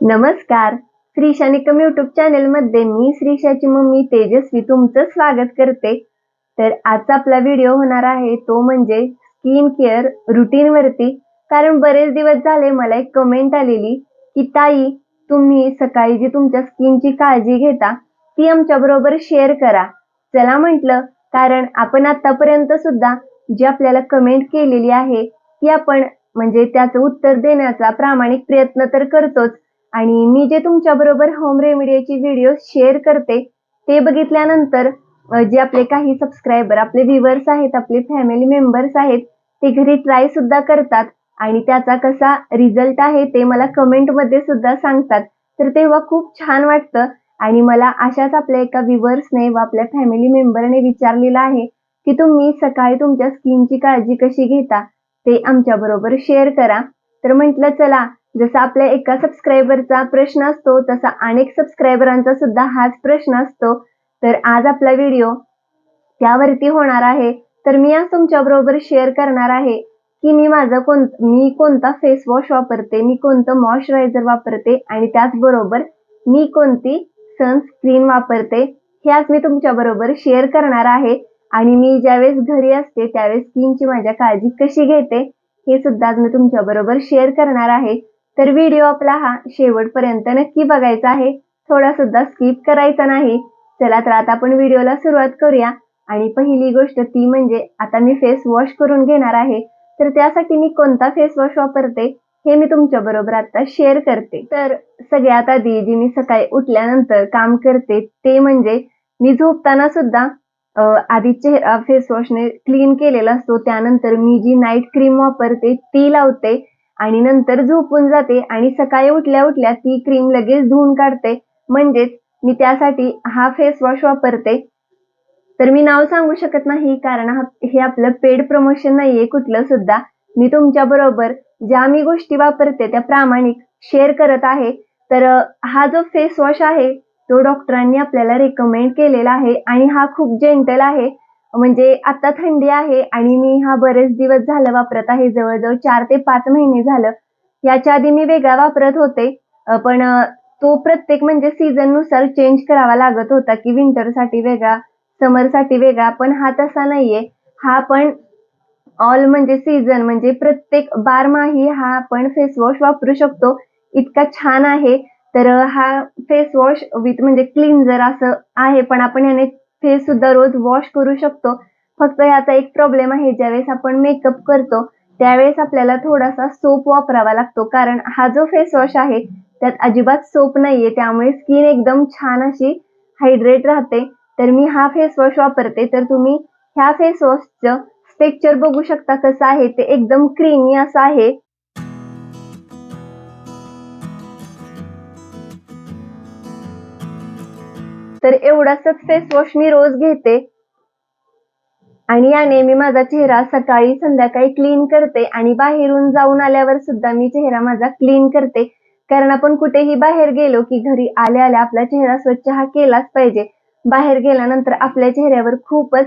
नमस्कार. श्रीशा निकम युट्यूब चॅनलमध्ये मी श्रीशाची मम्मी तेजस्वी तुमचं स्वागत करते. तर आजचा आपला व्हिडिओ होणार आहे तो म्हणजे स्किन केअर रुटीन वरती. कारण बरेच दिवस झाले मला एक कमेंट आलेली की ताई तुम्ही सकाळी जी तुमच्या स्किनची काळजी घेता ती आमच्या बरोबर शेअर करा. चला म्हटलं कारण आपण आतापर्यंत सुद्धा जी आपल्याला कमेंट केलेली आहे ती आपण म्हणजे त्याचं उत्तर देण्याचा प्रामाणिक प्रयत्न तर करतोच. आणि मी जे तुमच्या बरोबर होम रेमेडीची व्हिडिओ शेअर करते ते बघितल्यानंतर जे आपले काही सबस्क्रायबर आपले व्ह्युअर्स आहेत आपले फॅमिली मेंबर्स आहेत ते घरी ट्राय सुद्धा करतात आणि त्याचा कसा रिझल्ट आहे ते मला कमेंटमध्ये सुद्धा सांगतात. तर तेव्हा खूप छान वाटतं आणि मला अशाच आपल्या एका व्ह्युअर्सने व आपल्या फॅमिली मेंबरने विचारलेलं आहे की तुम्ही सकाळी तुमच्या स्किनची काळजी कशी घेता ते आमच्या बरोबर शेअर करा. तर म्हटलं चला जसा आपल्या एका सबस्क्रायबरचा प्रश्न असतो तसा अनेक सबस्क्रायबरांचा सुद्धा हाच प्रश्न असतो. तर आज आपला व्हिडिओ त्यावरती होणार आहे. तर मी आज तुमच्या बरोबर शेअर करणार आहे की मी माझं कोण मी कोणता फेस वॉश वापरते मी कोणतं मॉइश्चरायझर वापरते आणि त्याचबरोबर मी कोणती सनस्क्रीन वापरते हे आज मी तुमच्या बरोबर शेअर करणार आहे. आणि मी ज्यावेळेस घरी असते त्यावेळेस स्किनची माझ्या काळजी कशी घेते हे सुद्धा आज मी तुमच्या बरोबर शेअर करणार आहे. तर व्हिडिओ आपला हा शेवटपर्यंत नक्की बघायचा आहे. थोडा सुद्धा स्किप करायचा नाही. चला तर आता आपण व्हिडिओला सुरुवात करूया. आणि पहिली गोष्ट ती म्हणजे आता मी फेस वॉश करून घेणार आहे. तर त्यासाठी मी कोणता फेस वॉश वापरते हे मी तुमच्या बरोबर आता शेअर करते. तर सगळ्यात आधी जी मी सकाळी उठल्यानंतर काम करते ते म्हणजे मी झोपताना सुद्धा आधी चेहरा फेस वॉशने क्लीन केलेला असतो. त्यानंतर मी जी नाईट क्रीम वापरते ती लावते. आणि नंतर झोपून जाते आणि सकाळी उठल्या उठल्या ती क्रीम लगेच धुवून काढते. म्हणजेच मी त्यासाठी हा फेस वॉश वापरते. तर मी नाव सांगू शकत नाही कारण हे आपलं पेड प्रमोशन नाहीये कुठलं सुद्धा. मी तुमच्या बरोबर ज्या मी गोष्टी वापरते त्या प्रामाणिक शेअर करत आहे. तर हा जो फेस वॉश आहे तो डॉक्टरांनी आपल्याला रेकमेंड केलेला आहे आणि हा खूप जेंटल आहे. म्हणजे आता थंडी आहे आणि मी हा बरेच दिवस झालं वापरत आहे. जवळजवळ चार ते पाच महिने झालं. याच्या आधी मी वेगळा वापरत होते. पण तो प्रत्येक म्हणजे सीझननुसार चेंज करावा लागत होता की विंटरसाठी वेगळा समरसाठी वेगळा. पण हा तसा नाहीये. हा पण ऑल म्हणजे सीझन म्हणजे प्रत्येक बारमाही हा आपण फेस वॉश वापरू शकतो. इतका छान आहे. तर हा फेस वॉश विथ म्हणजे क्लिन्झर असं आहे. पण आपण याने फेस सुद्धा रोज वॉश करू शकतो. फक्त याचा एक प्रॉब्लेम आहे ज्यावेळेस आपण मेकअप करतो त्यावेळेस आपल्याला थोडासा सोप वापरावा लागतो. कारण हा जो फेस वॉश आहे त्यात अजिबात सोप नाहीये. त्यामुळे स्किन एकदम छान अशी हायड्रेट राहते. तर मी हा फेस वॉश वापरते. तर तुम्ही ह्या फेस वॉशचं स्ट्रक्चर बघू शकता कसं आहे. ते एकदम क्रीमी असं आहे. तर एवढाच फेस वॉश मी रोज घेते. आणि याने मी माझा चेहरा सकाळी संध्याकाळी क्लीन करते आणि बाहेरून जाऊन आल्यावर सुद्धा मी चेहरा माझा क्लीन करते. कारण आपण कुठेही बाहेर गेलो की घरी आल्या आल्या आपला चेहरा स्वच्छ हा केलाच पाहिजे. बाहेर गेल्यानंतर आपल्या चेहऱ्यावर खूपच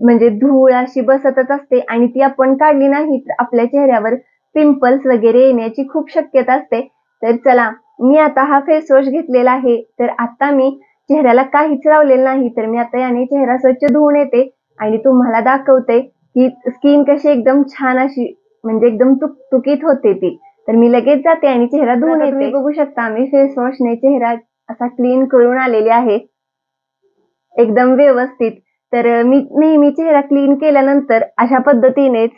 म्हणजे धूळ अशी बसतच असते आणि ती आपण काढली नाही तर आपल्या चेहऱ्यावर पिंपल्स वगैरे येण्याची खूप शक्यता असते. तर चला मी आता हा फेस वॉश घेतलेला आहे. तर आता मी चेहऱ्याला काहीच लावलेलं नाही तर मी आता याने चेहरा स्वच्छ धुवून येते आणि तुम्हाला दाखवते की स्किन कशी एकदम छान अशी म्हणजे एकदम तुकतुकीत होते ती. तर मी लगेच जाते आणि चेहरा धुवून येते. बघू शकता मी फेस वॉशने चेहरा असा क्लीन करून आलेली आहे. एकदम व्यवस्थित. तर मी नेहमी चेहरा क्लीन केल्यानंतर अशा पद्धतीनेच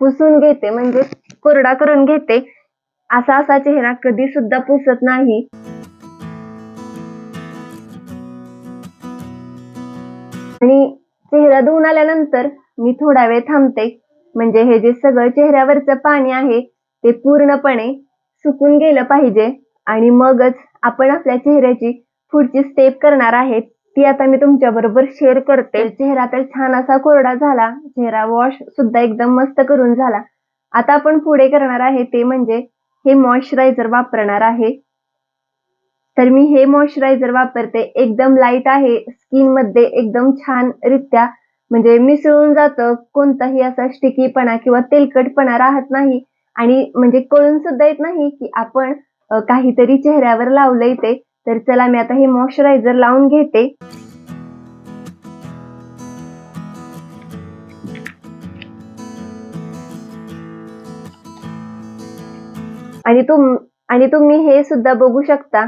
पुसून घेते म्हणजे कोरडा करून घेते. असा असा चेहरा कधी सुद्धा पुसत नाही. आणि चेहरा धुवून आल्यानंतर मी थोडा वेळ थांबते. म्हणजे हे जे सगळं चेहऱ्यावरचं पाणी आहे ते पूर्णपणे सुकून गेलं पाहिजे. आणि मगच आपण आपल्या चेहऱ्याची पुढची स्टेप करणार आहेत. ती आता मी तुमच्या बरोबर शेअर करते. चेहरा तर छान असा कोरडा झाला. चेहरा वॉश सुद्धा एकदम मस्त करून झाला. आता आपण पुढे करणार आहे ते म्हणजे हे मॉइश्चरायझर वापरणार आहे. तर मी हे मॉइश्चरायझर वापरते. एकदम लाइट आहे. स्किनमध्ये एकदम छान रित्या म्हणजे मिसळून जातं. कोणताही असा स्टिकीपणा किंवा तेलकटपणा राहत नाही. आणि म्हणजे कळून सुद्धा येत नाही की आपण काहीतरी चेहऱ्यावर लावलंय ते. तर चला मी आता हे मॉइश्चरायझर लावून घेते. आणि तुम आणि तुम्ही हे सुद्धा बघू शकता.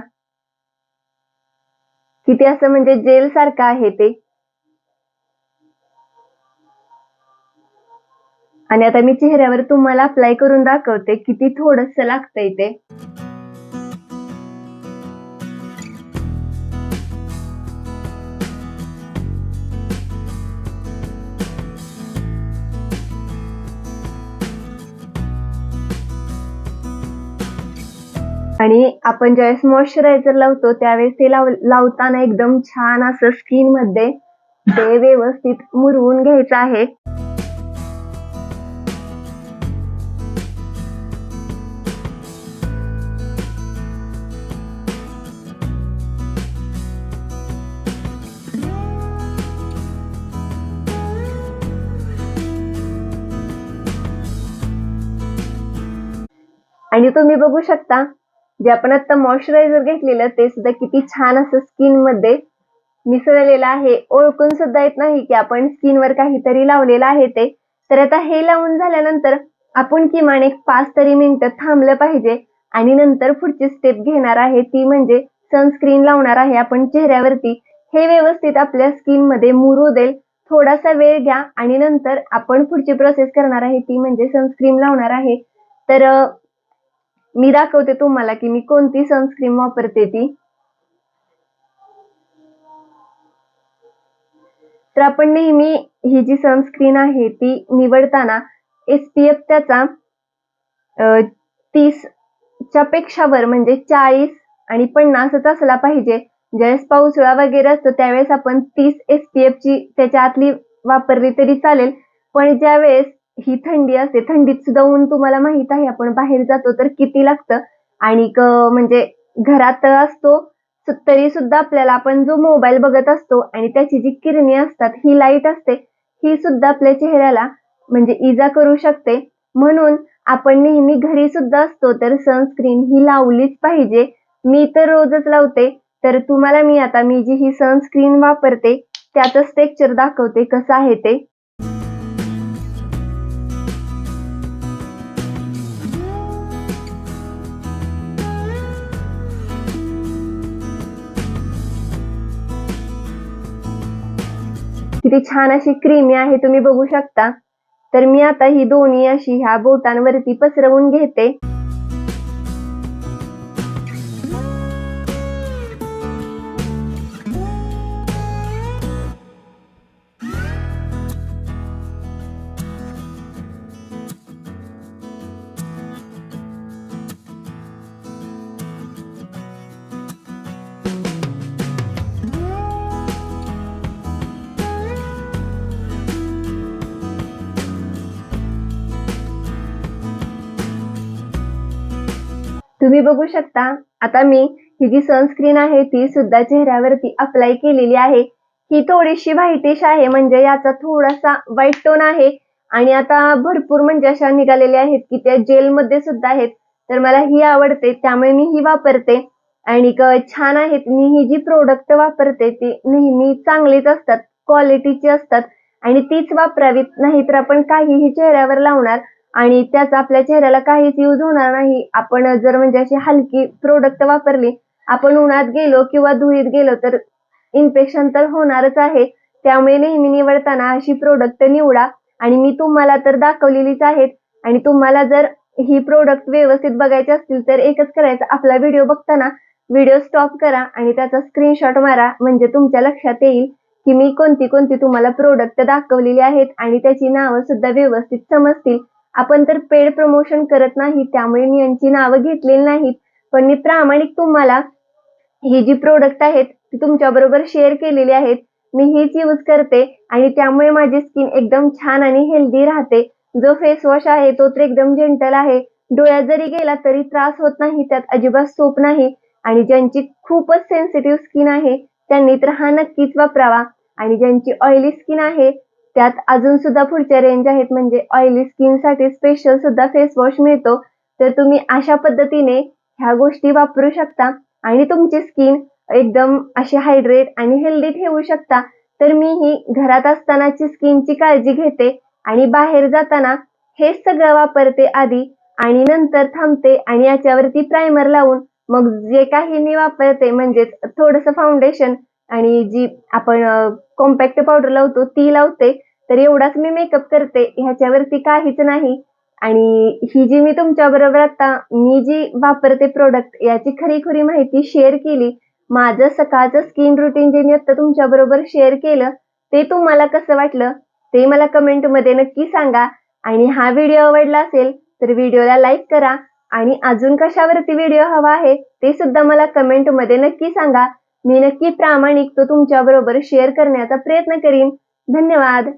किती असं म्हणजे जेल सारखं आहे ते. आणि आता मी चेहऱ्यावर तुम्हाला अप्लाय करून दाखवते किती थोडस लागतंय ते. आणि आपण ज्यावेळेस मॉइश्चरायझर लावतो त्यावेळेस ते लाव लावताना एकदम छान असं स्किनमध्ये ते व्यवस्थित मुरवून घ्यायचं आहे. आणि तुम्ही बघू शकता जे आपण आता मॉइश्चरायझर घेतलेलं ते सुद्धा किती छान असं स्किनमध्ये मिसळलेलं आहे. ओळखून सुद्धा येत नाही की आपण स्किनवर काहीतरी लावलेलं आहे ते. तर आता हे लावून झाल्यानंतर आपण किमान एक पाच तरी मिनिटं थांबलं पाहिजे आणि नंतर पुढची स्टेप घेणार आहे. ती म्हणजे सनस्क्रीन लावणार आहे आपण चेहऱ्यावरती. हे व्यवस्थित आपल्या स्किनमध्ये मुरू देईल थोडासा वेळ घ्या आणि नंतर आपण पुढची प्रोसेस करणार आहे. ती म्हणजे सनस्क्रीन लावणार आहे. तर मी दाखवते तुम्हाला की मी कोणती सनस्क्रीन वापरते ती. तर आपण नेहमी ही जी सनस्क्रीन आहे ती निवडताना एस पी एफ त्याचा तीस च्या पेक्षावर म्हणजे चाळीस आणि पन्नासच असला पाहिजे. ज्यावेळेस पावसाळा वगैरे असतो त्यावेळेस आपण तीस एस पी एफ ची त्याच्या आतली वापरली तरी चालेल. पण ज्यावेळेस ही थंडी असते थंडीत सुद्धा ऊन तुम्हाला माहीत आहे आपण बाहेर जातो तर किती लागतं? आणि म्हणजे घरात असतो तरी सुद्धा आपल्याला आपण जो मोबाईल बघत असतो आणि त्याची जी किरणे असतात ही लाइट असते ही सुद्धा आपल्या चेहऱ्याला म्हणजे इजा करू शकते. म्हणून आपण नेहमी घरी सुद्धा असतो तर सनस्क्रीन ही लावलीच पाहिजे. मी तर रोजच लावते तर तुम्हाला मी आता मी जी ही सनस्क्रीन वापरते त्याचं टेक्स्चर दाखवते कसं आहे ते. किती छान अशी क्रीमी आहे तुम्ही बघू शकता. तर मी आता ही दोन्ही अशी ह्या बोटांवरती पसरवून घेते. तुम्ही बघू शकता. आता मी ही जी सनस्क्रीन आहे ती सुद्धा चेहऱ्यावरती अप्लाय केलेली आहे. ही थोडीशी व्हाईटिश आहे म्हणजे याचा थोडासा व्हाईट टोन आहे. आणि आता भरपूर म्हणजे अशा निघालेल्या आहेत की त्या जेल मध्ये सुद्धा आहेत. तर मला ही आवडते त्यामुळे मी ही वापरते. आणि छान आहेत. मी ही जी प्रोडक्ट वापरते ती नेहमी चांगलीच असतात क्वालिटीची असतात. आणि तीच वापरावीत नाहीतर आपण काहीही चेहऱ्यावर लावणार आणि त्याचा आपल्या चेहऱ्याला काहीच यूज होणार नाही. आपण जर म्हणजे अशी हलकी प्रोडक्ट वापरली आपण उन्हात गेलो किंवा धुळीत गेलो तर इन्फेक्शन तर होणारच आहे. त्यामुळे नेहमी निवडताना अशी प्रोडक्ट निवडा. आणि मी तुम्हाला तर दाखवलेलीच आहेत. आणि तुम्हाला जर ही प्रोडक्ट व्यवस्थित बघायचे असतील तर एकच करायचं आपला व्हिडिओ बघताना व्हिडिओ स्टॉप करा आणि त्याचा स्क्रीनशॉट मारा. म्हणजे तुमच्या लक्षात येईल की मी कोणती कोणती तुम्हाला प्रोडक्ट दाखवलेली आहेत आणि त्याची नावं सुद्धा व्यवस्थित समजतील. आपण तर पेड प्रमोशन करत नाही त्यामुळे मी यांची नावं घेतलेली नाहीत. पण मी प्रामाणिक तुम्हाला ही जी प्रोडक्ट आहेत ती तुमच्या बरोबर शेअर केलेली आहेत. मी हीच यूज करते आणि त्यामुळे माझी स्किन एकदम छान आणि हेल्दी राहते. जो फेस वॉश आहे तो तर एकदम जेंटल आहे. डोळ्यात जरी गेला तरी त्रास होत नाही त्यात अजिबात सोप नाही. आणि ज्यांची खूपच सेन्सिटिव्ह स्किन आहे त्यांनी तर हा नक्कीच वापरावा. आणि ज्यांची ऑइली स्किन आहे त्यात अजून सुद्धा पुढच्या रेंज आहेत म्हणजे ऑइली स्किनसाठी स्पेशल सुद्धा फेस वॉश मिळतो. तर तुम्ही अशा पद्धतीने ह्या गोष्टी वापरू शकता. आणि तुमची स्किन एकदम अशी हायड्रेट आणि हेल्दी ठेवू शकता. तर मी ही घरात असतानाची स्किनची काळजी घेते आणि बाहेर जाताना हे सगळं वापरते आधी आणि नंतर थांबते आणि याच्यावरती प्रायमर लावून मग जे काही मी वापरते म्हणजेच थोडंसं फाउंडेशन आणि जी आपण कॉम्पॅक्ट पावडर लावतो ती लावते तर एवढाच मी मेकअप करते. ह्याच्यावरती काहीच नाही. आणि ही जी मी तुमच्या बरोबर आता मी जी वापरते प्रोडक्ट याची खरी खरी माहिती शेअर केली. माझं सकाळचं स्किन रुटीन जे मी आता तुमच्या बरोबर शेअर केलं ते तुम्हाला कसं वाटलं ते मला कमेंटमध्ये नक्की सांगा. आणि हा व्हिडिओ आवडला असेल तर व्हिडिओला लाईक करा. आणि अजून कशावरती व्हिडिओ हवा आहे ते सुद्धा मला कमेंटमध्ये नक्की सांगा. मी नक्की प्रामाणिक तो तुमच्या बरोबर शेअर करण्याचा प्रयत्न करीन. धन्यवाद.